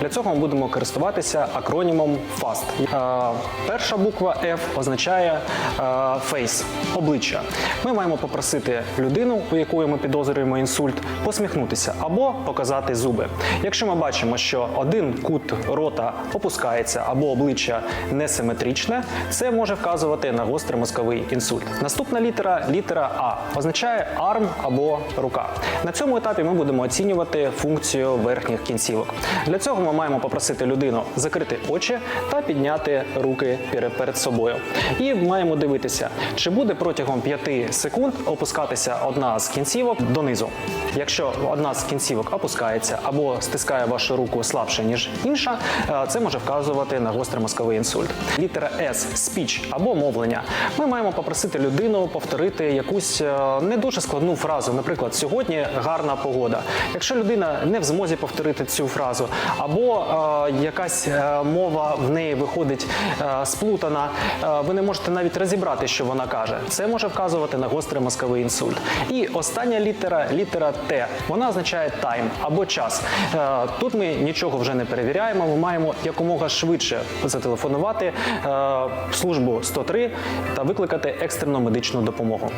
Для цього ми будемо користуватися акронімом FAST. Перша буква F означає face – обличчя. Ми маємо попросити людину, у якої ми підозрюємо інсульт, посміхнутися або показати зуби. Якщо ми бачимо, що один кут рота опускається або обличчя несиметричне, це може вказувати на гострий мозковий інсульт. Наступна літера літера А означає арм або рука. На цьому етапі ми будемо оцінювати функцію верхніх кінцівок. Для цього ми маємо попросити людину закрити очі та підняти руки перед собою. І маємо дивитися, чи буде протягом 5 секунд опускатися одна з кінцівок донизу. Якщо одна з кінцівок опускається або стискає вашу руку слабше, ніж інша, е, це може вказувати на гострий мозковий інсульт. Літера S – speech або мовлення. Ми маємо попросити людину повторити якусь е, не дуже складну фразу. Наприклад, сьогодні гарна погода. Якщо людина не в змозі повторити цю фразу, або е, якась е, мова в неї виходить е, сплутана, ви не можете навіть розібрати, що вона каже. Це може вказувати на гострий мозковий інсульт. І остання літера літера Т. Вона означає time або час. Тут ми нічого вже не перевіряємо. Ми маємо якомога швидше зателефонувати в службу 103 та викликати екстрену медичну допомогу.